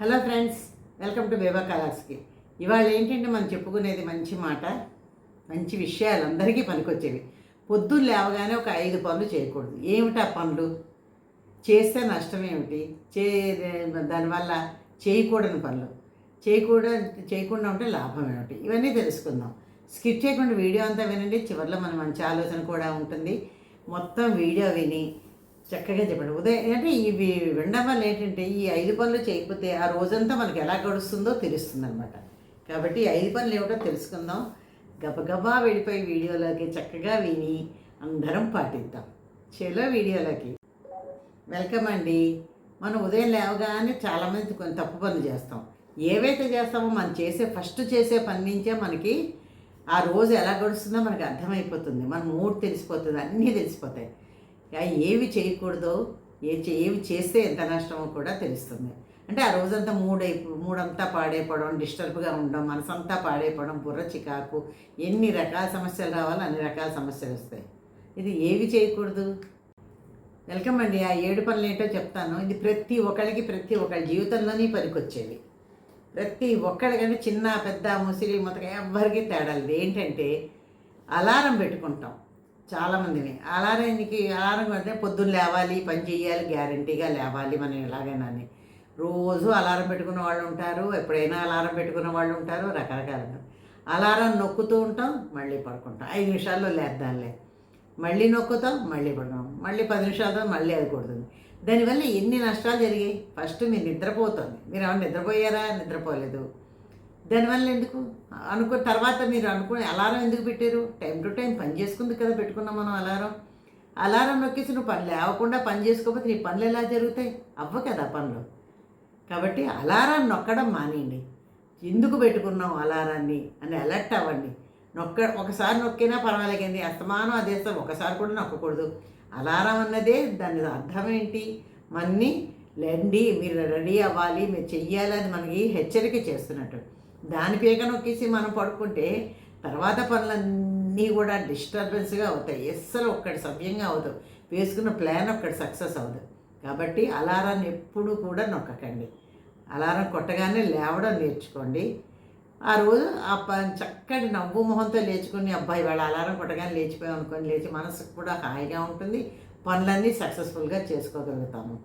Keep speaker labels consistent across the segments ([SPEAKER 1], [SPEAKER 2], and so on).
[SPEAKER 1] Hello friends welcome to బేబా కలాస్కి ఇవాళ ఏంటంటే మనం చెప్పుకునేది మంచి మాట మంచి విషయాలు అందరికీ పనికొచ్చేవి. పొద్దున్న లేవగానే ఒక ఐదు పనులు చేయకూడదు. ఏమిటి ఆ పనులు? చేస్తే నష్టం ఏమిటి? చే దానివల్ల చేయకూడని పనులు. చేయకూడదు చేయకుండా ఉంటే లాభం ఏమిటి? ఇవన్నీ తెలుసుకుందాం. స్కిప్ చేయకుండా వీడియో అంతా వినండి. చివరిలో మన మంచి ఆలోచన కూడా ఉంటుంది. మొత్తం వీడియో విని చక్కగా చెప్పండి. ఉదయం అంటే ఇవి వినడం వల్ల ఏంటంటే ఈ ఐదు పనులు చేయకపోతే ఆ రోజంతా మనకి ఎలా గడుస్తుందో తెలుస్తుంది అనమాట కాబట్టి ఐదు పనులు ఏమిటో తెలుసుకుందాం. గబగబా వెళ్ళిపోయి వీడియోలోకి చక్కగా విని అందరం పాటిద్దాం. చెలో వీడియోలోకి. వెల్కమ్ అండి. మనం ఉదయం లేవగానే చాలామంది కొన్ని తప్పు పనులు చేస్తాం. ఏవైతే చేస్తామో మనం చేసే ఫస్ట్ చేసే పని నుంచే మనకి ఆ రోజు ఎలా గడుస్తుందో మనకి అర్థమైపోతుంది. మన మూడ్ తెలిసిపోతుంది అన్నీ తెలిసిపోతాయి. ఏవి చేయకూడదో ఏ ఏవి చేస్తే ఎంత నష్టమో కూడా తెలుస్తుంది. అంటే ఆ రోజంతా మూడై మూడంతా పాడైపోవడం డిస్టర్బ్గా ఉండడం మనసంతా పాడైపోవడం బుర్ర చికాకు ఎన్ని రకాల సమస్యలు రావాలో అన్ని రకాల సమస్యలు వస్తాయి. ఇది ఏవి చేయకూడదు? వెల్కమ్ అండి. ఆ ఏడు పనులు ఏంటో చెప్తాను. ఇది ప్రతి ఒక్కరికి ప్రతి ఒక్కరి జీవితంలోనే పనికొచ్చేవి. ప్రతి ఒక్కడికంటే చిన్న పెద్ద ముసిలి మొత్తం ఎవ్వరికి తేడా లేదు. ఏంటంటే అలారం పెట్టుకుంటాం. చాలామందిని. అలారానికి అలారం అంటే పొద్దున్న లేవాలి పని చేయాలి గ్యారంటీగా లేవాలి మనం ఎలాగైనా అని. రోజు అలారం పెట్టుకున్న వాళ్ళు ఉంటారు ఎప్పుడైనా అలారం పెట్టుకున్న వాళ్ళు ఉంటారు రకరకాలుగా అలారం నొక్కుతూ ఉంటాం మళ్ళీ పడుకుంటాం. ఐదు నిమిషాల్లో లేద్దాంలే. మళ్ళీ నొక్కుతాం మళ్ళీ పడతాం మళ్ళీ పది నిమిషాలతో మళ్ళీ అది కొడుతుంది. దానివల్ల ఎన్ని నష్టాలు జరిగాయి? ఫస్ట్ మీరు నిద్రపోతుంది మీరు ఏమైనా నిద్రపోయారా? నిద్రపోలేదు. దానివల్ల ఎందుకు? అనుకో తర్వాత మీరు అనుకో అలారం ఎందుకు పెట్టారు? టైం టు టైం పని చేసుకుంది కదా పెట్టుకున్నాం మనం అలారం. అలారం నొక్కేసి నువ్వు పని లేవకుండా పని చేసుకోకపోతే నీ పనులు ఎలా జరుగుతాయి? అవ్వ కదా పనులు. కాబట్టి అలారం నొక్కడం మానేయండి. ఎందుకు పెట్టుకున్నాం అలారాన్ని? అని అలర్ట్ అవ్వండి. నొక్క ఒకసారి నొక్కినా పర్వాలేదండి. అస్తమానం అదే ఒకసారి కూడా నొక్కకూడదు. అలారం అన్నదే దాని అర్థం ఏంటి? మన్ని లెండి మీరు రెడీ అవ్వాలి మీరు చెయ్యాలి అది మనకి హెచ్చరిక చేస్తున్నట్టు. దాని పీక నొక్కేసి మనం పడుకుంటే తర్వాత పనులన్నీ కూడా డిస్టర్బెన్స్గా అవుతాయి. అస్సలు ఒక్కటి సవ్యంగా అవుతాం వేసుకున్న ప్లాన్ ఒక్కటి సక్సెస్ అవ్వదు. కాబట్టి అలారాన్ని ఎప్పుడు కూడా నొక్కకండి. అలారం కొట్టగానే లేవడం నేర్చుకోండి. ఆ రోజు ఆ ప చక్కటి నవ్వు మొహంతో లేచుకుని అబ్బాయి వాళ్ళ అలారం కొట్టగానే లేచిపోయాం అనుకొని లేచి మనసుకు కూడా హాయిగా ఉంటుంది. పనులన్నీ సక్సెస్ఫుల్గా చేసుకోగలుగుతాము.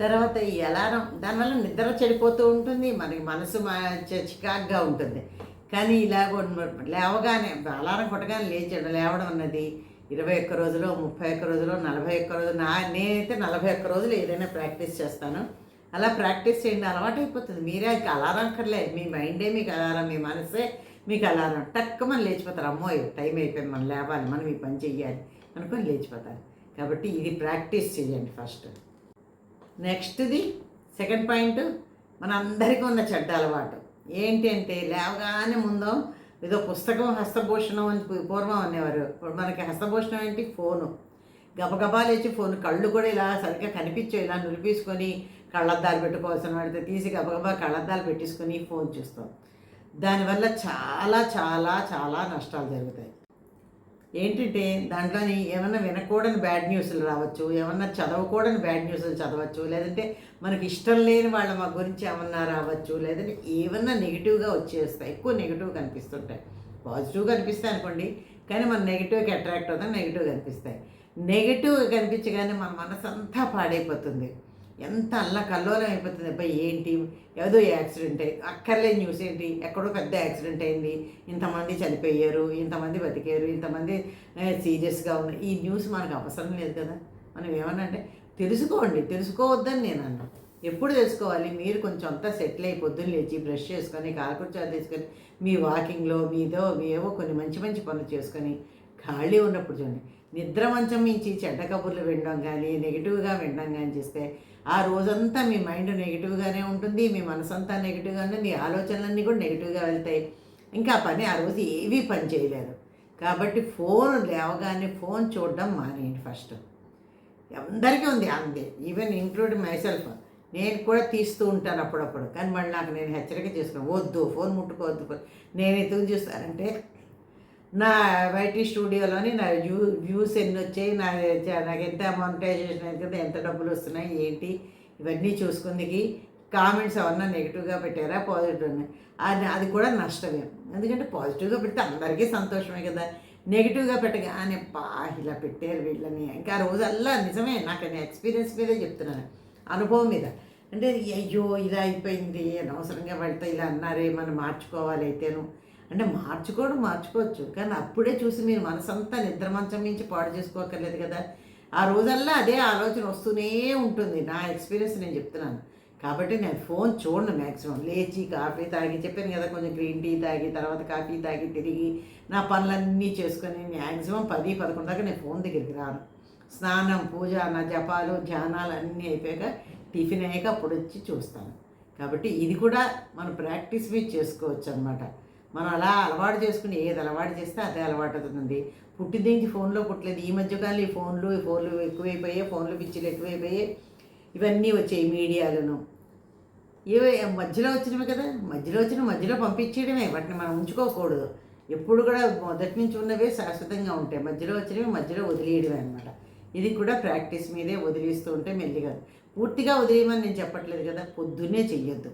[SPEAKER 1] తర్వాత ఈ అలారం దానివల్ల నిద్ర చెడిపోతూ ఉంటుంది మనకి మనసు మా- చ- చికాగ్గా ఉంటుంది. కానీ ఇలాగ లేవగానే అలారం కొట్టగానే లేచడం లేవడం అన్నది ఇరవై ఒక్క రోజులో ముప్పై ఒక్క రోజులో నలభై ఒక్క రోజు నా నేనైతే నలభై ఒక్క రోజులు ఏదైనా ప్రాక్టీస్ చేస్తాను. అలా ప్రాక్టీస్ చేయండి అలవాటు అయిపోతుంది మీరే అది అలారం అక్కర్లే మీ మైండే మీకు అలారం మీ మనసే మీకు అలారం. టక్కుమని లేచిపోతారు. అమ్మో టైం అయిపోయింది మనం లేవాలి మనం ఈ పని చెయ్యాలి అనుకొని లేచిపోతారు. కాబట్టి ఇది ప్రాక్టీస్ చేయండి ఫస్ట్. నెక్స్ట్ది సెకండ్ పాయింట్ మన అందరికీ ఉన్న చెడ్డ అలవాటు. ఏంటి అంటే లేవగానే ముందు ఏదో పుస్తకం హస్తభూషణం అని పూర్వం అనేవారు. ఇప్పుడు మనకి హస్తభూషణం ఏంటి? ఫోను. గబగబా లేచి ఫోన్. కళ్ళు కూడా ఇలా సరిగ్గా కనిపించవు. ఇలా నులిపేసుకొని కళ్ళద్దాలు పెట్టుకోవాల్సిన వాడితే తీసి గబగబా కళ్ళద్దాలు పెట్టేసుకొని ఫోన్ చూస్తాం. దానివల్ల చాలా చాలా చాలా నష్టాలు జరుగుతాయి. ఏంటంటే దాంట్లోని ఏమన్నా వినకూడని బ్యాడ్ న్యూస్లు రావచ్చు ఏమన్నా చదవకూడని బ్యాడ్ న్యూస్లు చదవచ్చు లేదంటే మనకి ఇష్టం లేని వాళ్ళ మా గురించి ఏమన్నా రావచ్చు లేదంటే ఏమన్నా నెగిటివ్గా వచ్చేస్తాయి ఎక్కువ నెగిటివ్ కనిపిస్తుంటాయి పాజిటివ్ కనిపిస్తాయి అనుకోండి కానీ మన నెగిటివ్కి అట్రాక్ట్ అవుతాం నెగిటివ్ కనిపిస్తాయి నెగిటివ్ కనిపించగానే మన మనసు అంతా పాడైపోతుంది. ఎంత అల్లకల్లోలం అయిపోతుంది. అబ్బాయి ఏంటి? ఏదో యాక్సిడెంట్. అయ్యి అక్కర్లేని న్యూస్ ఏంటి? ఎక్కడో పెద్ద యాక్సిడెంట్ అయింది. ఇంతమంది చనిపోయారు ఇంతమంది బతికారు ఇంతమంది సీరియస్గా ఉన్నారు ఈ న్యూస్ మనకు అవసరం లేదు కదా. మనం ఏమన్నా అంటే తెలుసుకోండి. తెలుసుకోవద్దని నేను అన్నా. ఎప్పుడు తెలుసుకోవాలి? మీరు కొంచెం అంతా సెటిల్ అయి పొద్దున్న లేచి బ్రష్ చేసుకొని కాలకూర్చా తీసుకొని మీ వాకింగ్లో మీదో మీ ఏవో కొన్ని మంచి మంచి పనులు చేసుకొని ఖాళీ ఉన్నప్పుడు చూడండి. నిద్ర మంచం మించి చెడ్డ కబుర్లు వినడం కానీ నెగిటివ్గా వినడం కానీ చేస్తే ఆ రోజంతా మీ మైండ్ నెగిటివ్గానే ఉంటుంది మీ మనసంతా నెగిటివ్గా ఉంటుంది మీ ఆలోచనలన్నీ కూడా నెగిటివ్గా వెళ్తాయి. ఇంకా పని ఆ రోజు ఏవీ పని చేయలేరు కాబట్టి ఫోన్ లేవగానే ఫోన్ చూడడం మానేయండి ఫస్ట్. అందరికీ ఉంది అంతే. Even include myself. నేను కూడా తీస్తూ ఉంటాను అప్పుడప్పుడు. కానీ మళ్ళీ నాకు నేను హెచ్చరిక చేసుకున్నాను వద్దు ఫోన్ ముట్టుకోవద్దు నేను ఎందుకు చూస్తానంటే నా వైటీ స్టూడియోలోని నా వ్యూ వ్యూస్ ఎన్ని వచ్చాయి నా నాకు ఎంత అమౌంటైజేషన్ అయింది ఎంత డబ్బులు వస్తున్నాయి ఏంటి ఇవన్నీ చూసుకుందికి. కామెంట్స్ ఏమన్నా నెగిటివ్గా పెట్టారా పాజిటివ్ అది అది కూడా నష్టమే. ఎందుకంటే పాజిటివ్గా పెడితే అందరికీ సంతోషమే కదా. నెగిటివ్గా పెట్టగానే బా ఇలా పెట్టారు వీళ్ళని. ఇంకా ఆ రోజల్లా నిజమే నాకు నేను ఎక్స్పీరియన్స్ మీదే చెప్తున్నాను అనుభవం మీద. అంటే అయ్యో ఇలా అయిపోయింది అనవసరంగా వెళ్తే ఇలా అన్నారే మనం మార్చుకోవాలి అయితేను. అంటే మార్చుకోవడం మార్చుకోవచ్చు. కానీ అప్పుడే చూసి మీరు మనసంతా నిద్ర మంచం నుంచి పాడు చేసుకోకర్లేదు కదా. ఆ రోజల్లా అదే ఆలోచన వస్తూనే ఉంటుంది. నా ఎక్స్పీరియన్స్ నేను చెప్తున్నాను. కాబట్టి నేను ఫోన్ చూడను మ్యాక్సిమం లేచి కాఫీ తాగి చెప్పాను కదా కొంచెం గ్రీన్ టీ తాగి తర్వాత కాఫీ తాగి తిరిగి నా పనులన్నీ చేసుకొని మ్యాక్సిమం పది పదకొండు దాకా నేను ఫోన్ దగ్గరికి రాను. స్నానం పూజ నా జపాలు ధ్యానాలు అన్నీ అయిపోయాక టిఫిన్ అయ్యాక అప్పుడు వచ్చి చూస్తాను. కాబట్టి ఇది కూడా మనం ప్రాక్టీస్ మీద చేసుకోవచ్చు అనమాట మనం అలా అలవాటు చేసుకుని ఏది అలవాటు చేస్తే అదే అలవాటు అవుతుంది. పుట్టిందేంచి ఫోన్లో పుట్టలేదు. ఈ మధ్యకాలం ఈ ఫోన్లు ఈ ఫోన్లు ఎక్కువైపోయాయి ఫోన్లు పిచ్చిలు ఎక్కువైపోయాయి. ఇవన్నీ వచ్చాయి మీడియాలను. ఇవే మధ్యలో వచ్చినవి కదా. మధ్యలో వచ్చిన మధ్యలో పంపించేయడమే. వాటిని మనం ఉంచుకోకూడదు. ఎప్పుడు కూడా మొదటి నుంచి ఉన్నవే శాశ్వతంగా ఉంటాయి. మధ్యలో వచ్చినవి మధ్యలో వదిలేయడమే అనమాట ఇది కూడా ప్రాక్టీస్ మీదే వదిలేస్తూ ఉంటే మెల్లిగా. పూర్తిగా వదిలేయమని నేను చెప్పట్లేదు కదా. పొద్దున్నే చెయ్యొద్దు.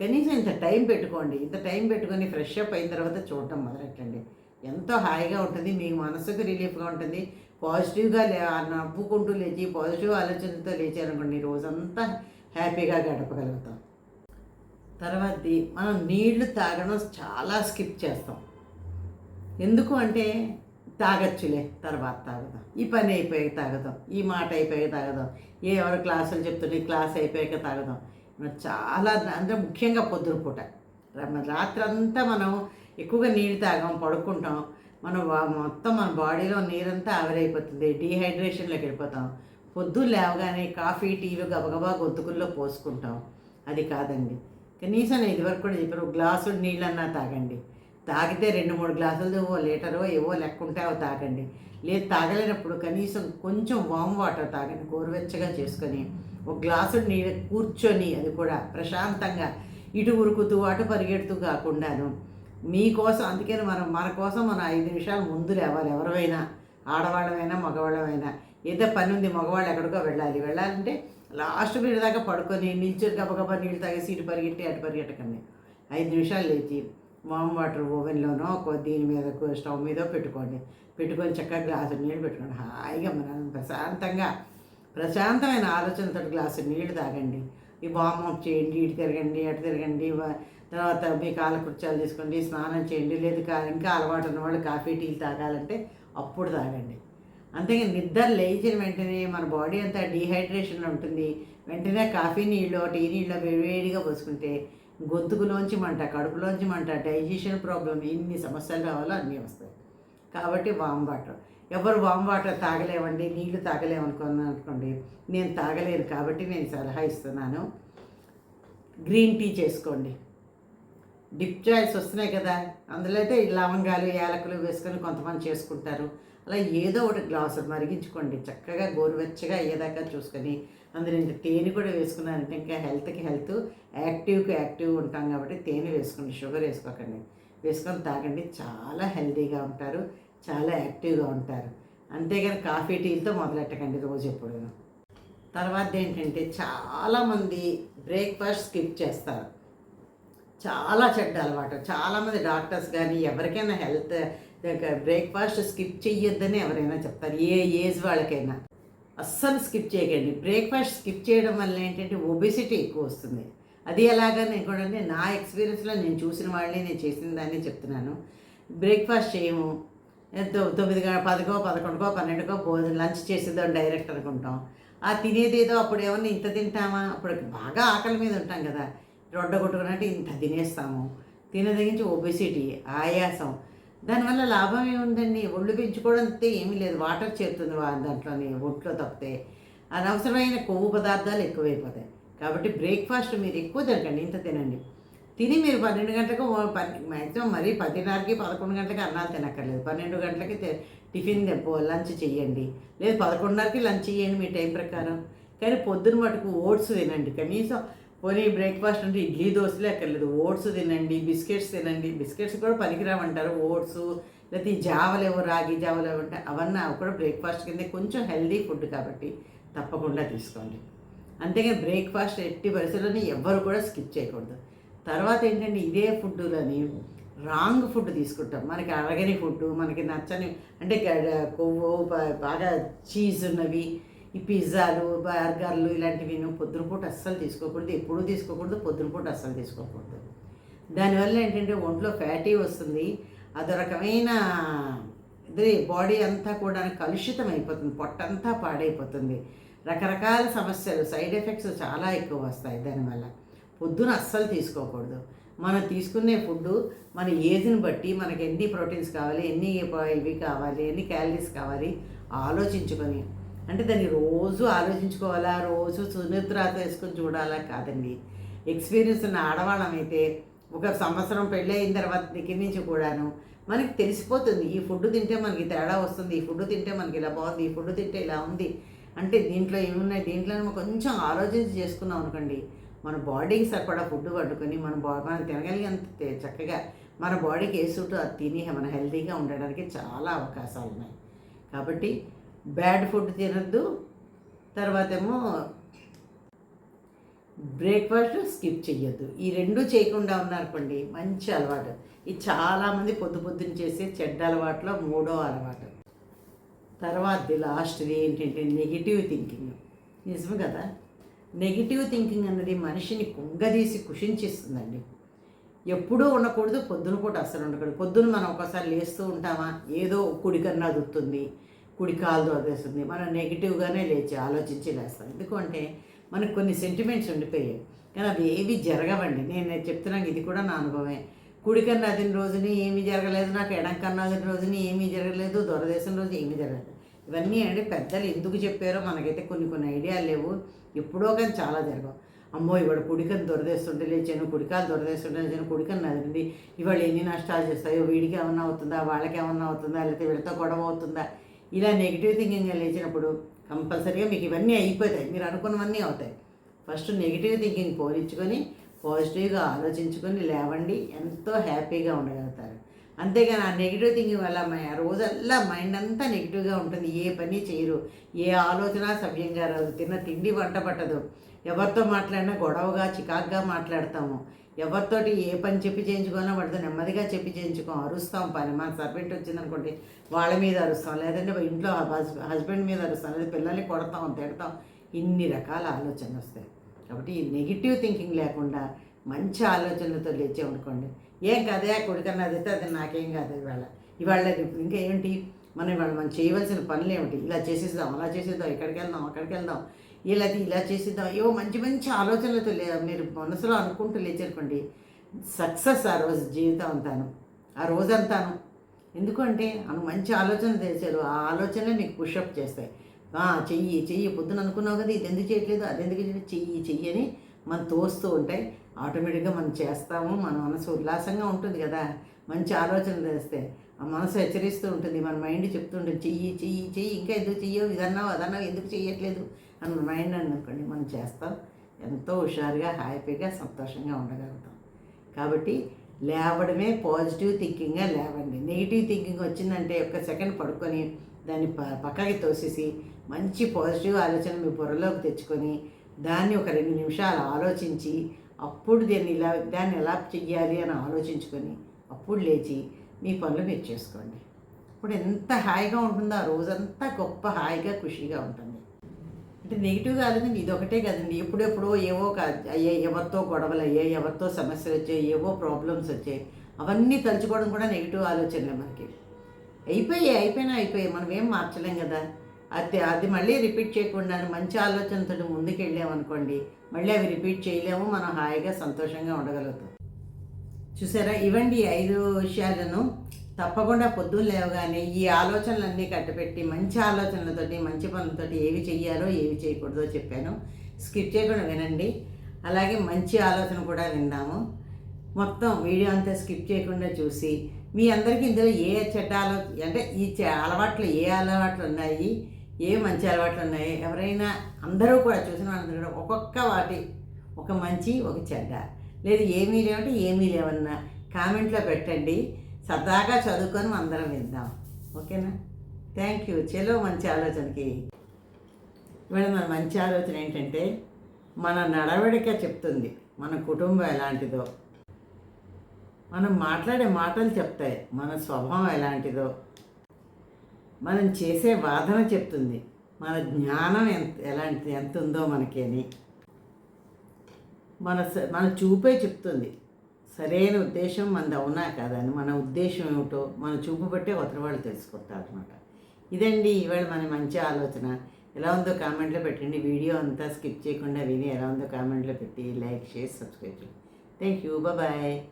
[SPEAKER 1] కనీసం ఇంత టైం పెట్టుకోండి. ఇంత టైం పెట్టుకొని ఫ్రెష్ అప్ అయిన తర్వాత చూడటం మొదలెట్టండి. ఎంతో హాయిగా ఉంటుంది. మీ మనసుకు రిలీఫ్గా ఉంటుంది. పాజిటివ్గా లే నవ్వుకుంటూ లేచి పాజిటివ్ ఆలోచనతో లేచారనుకోండి రోజంతా హ్యాపీగా గడపగలుగుతాం. తర్వాతది మనం నీళ్ళు తాగడం చాలా స్కిప్ చేస్తాం. ఎందుకు అంటే తాగచ్చులే తర్వాత తాగుదాం. ఈ పని అయిపోయాక తాగుదాం. ఈ మాట అయిపోయాక తాగుదాం. ఏ ఎవరు క్లాసులు చెప్తుంటే క్లాస్ అయిపోయాక తాగుదాం. చాలా అంటే ముఖ్యంగా పొద్దున పూట. రాత్రి అంతా మనం ఎక్కువగా నీళ్ళు తాగాం పడుకుంటాం. మనం మొత్తం మన బాడీలో నీరంతా ఆవిరైపోతుంది. డీహైడ్రేషన్లోకి వెళ్ళిపోతాం. పొద్దున్న లేవగానే కాఫీ టీలు గబగబా గొంతుకుల్లో పోసుకుంటాం. అది కాదండి. కనీసం నేను ఇదివరకు కూడా చెప్పారు గ్లాసు నీళ్ళన్నా తాగండి. తాగితే రెండు మూడు గ్లాసులు ఓ లీటరో ఏవో లెక్క ఉంటే తాగండి. లేదు తాగలేనప్పుడు కనీసం కొంచెం వామ్ వాటర్ తాగండి. గోరువెచ్చగా చేసుకొని ఒక గ్లాసు నీళ్ళు కూర్చొని అది కూడా ప్రశాంతంగా ఇటు ఉరుకుతూ అటు పరిగెడుతూ కాకుండాను. మీకోసం అందుకని మనం మన కోసం మనం ఐదు నిమిషాలు ముందు లేవాలి. ఎవరైనా ఆడవాళ్ళమైనా మగవాళ్ళమైనా ఏదో పని ఉంది మగవాళ్ళు ఎక్కడికో వెళ్ళాలి. వెళ్ళాలంటే లాస్ట్ మినిట్ దాకా పడుకొని నిల్చొని గబగబా నీళ్ళు తాగేసి ఇటు పరిగెట్టి అటు పరిగెట్టకండి. ఐదు నిమిషాలు లేచి వామ్ వాటర్ ఓవెన్లోనో కొ- దీని మీద స్టవ్ మీద పెట్టుకోండి. పెట్టుకొని చక్కగా గ్లాసు నీళ్ళు పెట్టుకోండి. హాయిగా మనం ప్రశాంతంగా ప్రశాంతమైన ఆలోచనతో గ్లాసు నీళ్ళు తాగండి. ఈ వామ్ చేయండి ఇటు తిరగండి అటు తిరగండి తర్వాత మీ కాళ్ళ కుర్చాలు తీసుకోండి స్నానం చేయండి లేదు కా- ఇంకా అలవాటు ఉన్న వాళ్ళు కాఫీ టీలు తాగాలంటే అప్పుడు తాగండి. అంతేగా నిద్ర లేచిన వెంటనే మన బాడీ అంతా డీహైడ్రేషన్లో ఉంటుంది. వెంటనే కాఫీ నీళ్ళు టీ నీళ్ళు వేడిగా పోసుకుంటే గొంతుకులోంచి మంట కడుపులోంచి మంట డైజెషన్ ప్రాబ్లం ఎన్ని సమస్యలు రావాలో అన్నీ వస్తాయి. కాబట్టి వామ్ వాటర్. ఎవరు వామ్ వాటర్ తాగలేమండి నీళ్ళు తాగలేమనుకున్నా అనుకోండి నేను తాగలేను కాబట్టి నేను సలహా ఇస్తున్నాను. గ్రీన్ టీ చేసుకోండి. డిప్ చాయిస్ వస్తున్నాయి కదా అందులో అయితే లవంగాలు యాలకులు వేసుకొని కొంతమంది చేసుకుంటారు. అలా ఏదో ఒకటి గ్లాసు మరిగించుకోండి. చక్కగా గోరువెచ్చగా అయ్యేదాకా చూసుకొని అందులో ఇంకా తేనె కూడా వేసుకున్నారంటే ఇంకా హెల్త్కి హెల్త్ యాక్టివ్కి యాక్టివ్ ఉంటాం కాబట్టి తేనె వేసుకోండి షుగర్ వేసుకోకండి. వేసుకొని తాగండి చాలా హెల్తీగా ఉంటారు. చాలా యాక్టివ్గా ఉంటారు. అంతేగాని కాఫీ టీలతో మొదలెట్టకండి రోజు ఎప్పుడు తర్వాత ఏంటంటే చాలామంది బ్రేక్ఫాస్ట్ స్కిప్ చేస్తారు. చాలా చెడ్డ అలవాటు. చాలామంది డాక్టర్స్ కానీ ఎవరికైనా హెల్త్ బ్రేక్ఫాస్ట్ స్కిప్ చెయ్యొద్దని ఎవరైనా చెప్తారు. ఏ ఏజ్ వాళ్ళకైనా. అస్సలు స్కిప్ చేయకండి. బ్రేక్ఫాస్ట్ స్కిప్ చేయడం వల్ల ఏంటంటే ఒబెసిటీ ఎక్కువ వస్తుంది. అది ఎలాగా నేను కూడా నా ఎక్స్పీరియన్స్లో నేను చూసిన వాళ్ళని నేను చేసిన దాన్ని చెప్తున్నాను. బ్రేక్ఫాస్ట్ చేయము. తొ- తొమ్మిది పదకో పదకొండుకో పన్నెండుకో భోజనం లంచ్ చేసేదో డైరెక్ట్ అనుకుంటాం. ఆ తినేదేదో అప్పుడు ఏమన్నా ఇంత తింటామా? అప్పుడు బాగా ఆకలి మీద ఉంటాం కదా. రొడ్డ కొట్టుకున్నట్టు ఇంత తినేస్తాము. తినదగించి ఒబెసిటీ ఆయాసం. దానివల్ల లాభం ఏముందండి? ఒళ్ళు పెంచుకోవడంతో ఏమీ లేదు. వాటర్ చేరుతుంది వా- దాంట్లోని ఒంట్లో తప్పితే. అనవసరమైన కొవ్వు పదార్థాలు ఎక్కువైపోతాయి. కాబట్టి బ్రేక్ఫాస్ట్ మీరు ఎక్కువ తినకండి ఇంత తినండి. తిని మీరు పన్నెండు గంటలకు మ్యాక్సిమం మరీ పదిన్నరకి పదకొండు గంటలకి అన్నాలు తినక్కర్లేదు. పన్నెండు గంటలకి టిఫిన్ తెప్ప- లంచ్ చేయండి లేదు పదకొండున్నరకి లంచ్ చేయండి మీ టైం ప్రకారం. కానీ పొద్దున మటుకు ఓట్స్ తినండి. కనీసం పోనీ బ్రేక్ఫాస్ట్ అంటే ఇడ్లీ దోశలే అక్కర్లేదు. ఓట్స్ తినండి బిస్కెట్స్ తినండి. బిస్కెట్స్ కూడా పనికిరామంటారు ఓట్స్ లేకపోతే ఈ జావలేవో రాగి జావలేవో అంటే అవన్నీ అవి కూడా బ్రేక్ఫాస్ట్ కింద కొంచెం హెల్దీ ఫుడ్ కాబట్టి తప్పకుండా తీసుకోండి. అంతేగా బ్రేక్ఫాస్ట్ ఎట్టి పరిస్థితుల్లోని ఎవ్వరు కూడా స్కిప్ చేయకూడదు. తర్వాత ఏంటంటే ఇదే ఫుడ్లని రాంగ్ ఫుడ్ తీసుకుంటాం. మనకి అరగని ఫుడ్ మనకి నచ్చని అంటే కొవ్వు బాగా చీజ్ ఉన్నవి ఈ పిజ్జాలు బర్గర్లు ఇలాంటివి పొద్దునపూట పొద్దున పూట అస్సలు తీసుకోకూడదు ఎప్పుడూ తీసుకోకూడదు పొద్దున పూట అస్సలు తీసుకోకూడదు. దానివల్ల ఏంటంటే ఒంట్లో ఫ్యాటీ వస్తుంది. అదో రకమైన ఇది బాడీ అంతా కూడా కలుషితం అయిపోతుంది పొట్టంతా పాడైపోతుంది. రకరకాల సమస్యలు సైడ్ ఎఫెక్ట్స్ చాలా ఎక్కువ వస్తాయి దానివల్ల. పొద్దున అస్సలు తీసుకోకూడదు. మనం తీసుకునే ఫుడ్ మన ఏజ్ని బట్టి మనకి ఎన్ని ప్రోటీన్స్ కావాలి ఎన్ని ఇవి కావాలి ఎన్ని క్యాలరీస్ కావాలి ఆలోచించుకొని. అంటే దాన్ని రోజు ఆలోచించుకోవాలా? రోజు సునిద్రాత వేసుకొని చూడాలా? కాదండి. ఎక్స్పీరియన్స్ ఉన్న ఆడవాళ్ళం అయితే ఒక సంవత్సరం పెళ్ళి అయిన తర్వాత దగ్గర నుంచి కూడాను మనకి తెలిసిపోతుంది. ఈ ఫుడ్ తింటే మనకి తేడా వస్తుంది ఈ ఫుడ్ తింటే మనకి ఇలా బాగుంది ఈ ఫుడ్ తింటే ఇలా ఉంది. అంటే దీంట్లో ఏమున్నాయి? దీంట్లో కొంచెం ఆలోచించి చేసుకున్నాం అనుకోండి మన బాడీకి సరిపడా ఫుడ్ పట్టుకొని మన బా మనం తినగలిగేంత చక్కగా మన బాడీకి ఏ సూట్ అది తిని మన హెల్తీగా ఉండడానికి చాలా అవకాశాలు ఉన్నాయి. కాబట్టి బ్యాడ్ ఫుడ్ తినద్దు. తర్వాత ఏమో బ్రేక్ఫాస్ట్ స్కిప్ చేయొద్దు ఈ రెండు చేయకుండా ఉన్నారనుకోండి మంచి అలవాటు. ఇది చాలామంది పొద్దు పొద్దున చేసే చెడ్డ అలవాట్లో మూడో అలవాటు. తర్వాతది లాస్ట్ది ఏంటంటే నెగిటివ్ థింకింగ్. నిజమే కదా? నెగిటివ్ థింకింగ్ అన్నది మనిషిని కుంగదీసి కుషించిస్తుందండి. ఎప్పుడూ ఉండకూడదు పొద్దున పూట అసలు ఉండకూడదు. పొద్దున మనం ఒకసారి లేస్తూ ఉంటామా? ఏదో కుడి కన్నా అదుతుంది కుడి కాలు అదేస్తుంది మనం నెగిటివ్గానే లేచి ఆలోచించి లేస్తాం. ఎందుకంటే మనకు కొన్ని సెంటిమెంట్స్ ఉండిపోయాయి. కానీ అవి ఏవి జరగవండి. నేను చెప్తున్నాను ఇది కూడా నా అనుభవమే. కుడికన్నా అదిన రోజుని ఏమీ జరగలేదు నాకు ఎడం కన్నా అదిన రోజుని ఏమీ జరగలేదు దొరదేశం రోజు ఏమీ జరగలేదు. ఇవన్నీ అండి పెద్దలు ఎందుకు చెప్పారో మనకైతే కొన్ని కొన్ని ఐడియాలు లేవు. ఎప్పుడో కానీ చాలా జరగవు అమ్మో ఇవాడు కుడికని దొరదేస్తుంటే లేచాను కుడికాలు దొరదేస్తుంటే లేచాను కుడికని నదిలింది ఇవాళ ఎన్ని నష్టాలు చేస్తాయో వీడికి ఏమన్నా అవుతుందా వాళ్ళకి ఏమన్నా అవుతుందా లేకపోతే వీళ్ళతో గొడవ అవుతుందా? ఇలా నెగిటివ్ థింకింగ్ లేచినప్పుడు కంపల్సరీగా మీకు ఇవన్నీ అయిపోతాయి. మీరు అనుకున్నవన్నీ అవుతాయి. ఫస్ట్ నెగిటివ్ థింకింగ్ పోలించుకొని పాజిటివ్గా ఆలోచించుకొని లేవండి. ఎంతో హ్యాపీగా ఉండగలుగుతారు. అంతేగాని ఆ నెగిటివ్ థింకింగ్ వల్ల రోజల్లా మైండ్ అంతా నెగిటివ్గా ఉంటుంది. ఏ పని చేయరు. ఏ ఆలోచన సవ్యంగా రాదు. తిన్న తిండి వంట పట్టదు. ఎవరితో మాట్లాడినా గొడవగా చికాగ్గా మాట్లాడతాము. ఎవరితోటి ఏ పని చెప్పి చేయించుకోవాలో వాడితో నెమ్మదిగా చెప్పి చేయించుకోం. అరుస్తాం. పని మన సర్వెంట్ వచ్చిందనుకోండి వాళ్ళ మీద అరుస్తాం. లేదంటే ఇంట్లో హస్బెండ్ మీద అరుస్తాం. లేదా పిల్లల్ని కొడతాం తిడతాం. ఇన్ని రకాల ఆలోచనలు వస్తాయి. కాబట్టి ఈ నెగిటివ్ థింకింగ్ లేకుండా మంచి ఆలోచనలతో లేచామనుకోండి ఏం కదే కొడుకన్నా అది అది నాకేం కాదు ఇవాళ. ఇవాళ ఇంకేంటి ఇంకా ఏంటి? మనం ఇవాళ మనం చేయవలసిన పనులు ఏమిటి? ఇలా చేసేద్దాం అలా చేసేద్దాం ఇక్కడికి వెళ్దాం అక్కడికి వెళ్దాం ఇలా ఇలా చేసేద్దాం. ఏవో మంచి మంచి ఆలోచనలతో లే మీరు మనసులో అనుకుంటూ లేచారుకోండి సక్సెస్ ఆ రోజు జీవితం అంతాను ఆ రోజంతాను ఎందుకంటే అను మంచి ఆలోచన చేశారు ఆ ఆలోచనలే మీకు పుషప్ చేస్తాయి. చెయ్యి చెయ్యి పొద్దున అనుకున్నావు కదా ఇది ఎందుకు చేయట్లేదు అది ఎందుకు చెయ్యి చెయ్యి అని మనం తోస్తూ ఉంటాయి. ఆటోమేటిక్గా మనం చేస్తాము మన మనసు ఉల్లాసంగా ఉంటుంది కదా. మంచి ఆలోచన తెస్తే ఆ మనసు హెచ్చరిస్తూ ఉంటుంది మన మైండ్ చెప్తుంటుంది చెయ్యి చెయ్యి చెయ్యి ఇంకా ఎందుకు చెయ్యవు ఇదన్నావు అదన్నావు ఎందుకు చెయ్యట్లేదు అని మన మైండ్ అనుకోండి మనం చేస్తాం. ఎంతో హుషారుగా హ్యాపీగా సంతోషంగా ఉండగలుగుతాం. కాబట్టి లేవడమే పాజిటివ్ థింకింగ్గా లేవండి. నెగిటివ్ థింకింగ్ వచ్చిందంటే ఒక్క సెకండ్ పడుకొని దాన్ని ప పక్కకి తోసేసి మంచి పాజిటివ్ ఆలోచన మీ బుర్రలోకి తెచ్చుకొని దాన్ని ఒక రెండు నిమిషాలు ఆలోచించి అప్పుడు దీన్ని ఇలా దాన్ని ఎలా చెయ్యాలి అని ఆలోచించుకొని అప్పుడు లేచి మీ పనులు మీరు చేసుకోండి. ఇప్పుడు ఎంత హాయిగా ఉంటుందో ఆ రోజంతా గొప్ప హాయిగా ఖుషిగా ఉంటుంది. అంటే నెగిటివ్గా ఆలోచన ఇది ఒకటే కదండి. ఎప్పుడెప్పుడో ఏవో అయ్యే ఎవరితో గొడవలు అయ్యాయి ఎవరితో సమస్యలు వచ్చాయి ఏవో ప్రాబ్లమ్స్ వచ్చాయి అవన్నీ తలుచుకోవడం కూడా నెగిటివ్ ఆలోచనలే మనకి. అయిపోయాయి అయిపోయినా అయిపోయాయి. మనం ఏం మార్చలేం కదా. అది అది మళ్ళీ రిపీట్ చేయకుండా మంచి ఆలోచనతో ముందుకెళ్ళాము అనుకోండి మళ్ళీ అవి రిపీట్ చేయలేము మనం హాయిగా సంతోషంగా ఉండగలుగుతాం. చూసారా ఇవ్వండి ఐదు విషయాలను. తప్పకుండా పొద్దున్న లేవగానే ఈ ఆలోచనలన్నీ కట్టపెట్టి మంచి ఆలోచనలతోటి మంచి పనులతోటి ఏవి చెయ్యాలో ఏవి చేయకూడదో చెప్పాను. స్కిప్ చేయకుండా వినండి. అలాగే మంచి ఆలోచన కూడా విన్నాము. మొత్తం వీడియో అంతా స్కిప్ చేయకుండా చూసి మీ అందరికీ ఇందులో ఏ చెడ్డ ఆలో అంటే ఈ అలవాట్లు ఏ అలవాట్లు ఉన్నాయి? ఏ మంచి అలవాట్లు ఉన్నాయి? ఎవరైనా అందరూ కూడా చూసిన వాళ్ళందరూ కూడా ఒక్కొక్క వాటి ఒక మంచి ఒక చెడ్డ. లేదు ఏమీ లేవంటే ఏమీ లేవన్నా కామెంట్లో పెట్టండి. సరదాగా చదువుకొని అందరం విందాం. ఓకేనా? థ్యాంక్ యూ చలో మంచి ఆలోచనకి. ఇవాళ మన మంచి ఆలోచన ఏంటంటే మన నడవడిక చెప్తుంది. మన కుటుంబం ఎలాంటిదో. మనం మాట్లాడే మాటలు చెప్తాయి. మన స్వభావం ఎలాంటిదో. మనం చేసే వాదన చెప్తుంది. మన జ్ఞానం ఎంత ఎలాంటి ఎంత ఉందో మనకి అని. మన స- మన చూపే చెప్తుంది. సరైన ఉద్దేశం మనది అవునా కాదని మన ఉద్దేశం ఏమిటో మన చూపు బట్టే కొత్త వాళ్ళు తెలుసుకుంటారు అనమాట ఇదండి ఇవాళ మన మంచి ఆలోచన. ఎలా ఉందో కామెంట్లో పెట్టండి. వీడియో అంతా స్కిప్ చేయకుండా విని ఎలా ఉందో కామెంట్లో పెట్టి లైక్ షేర్ సబ్స్క్రైబ్ చేయండి. Thank you. బాయ్.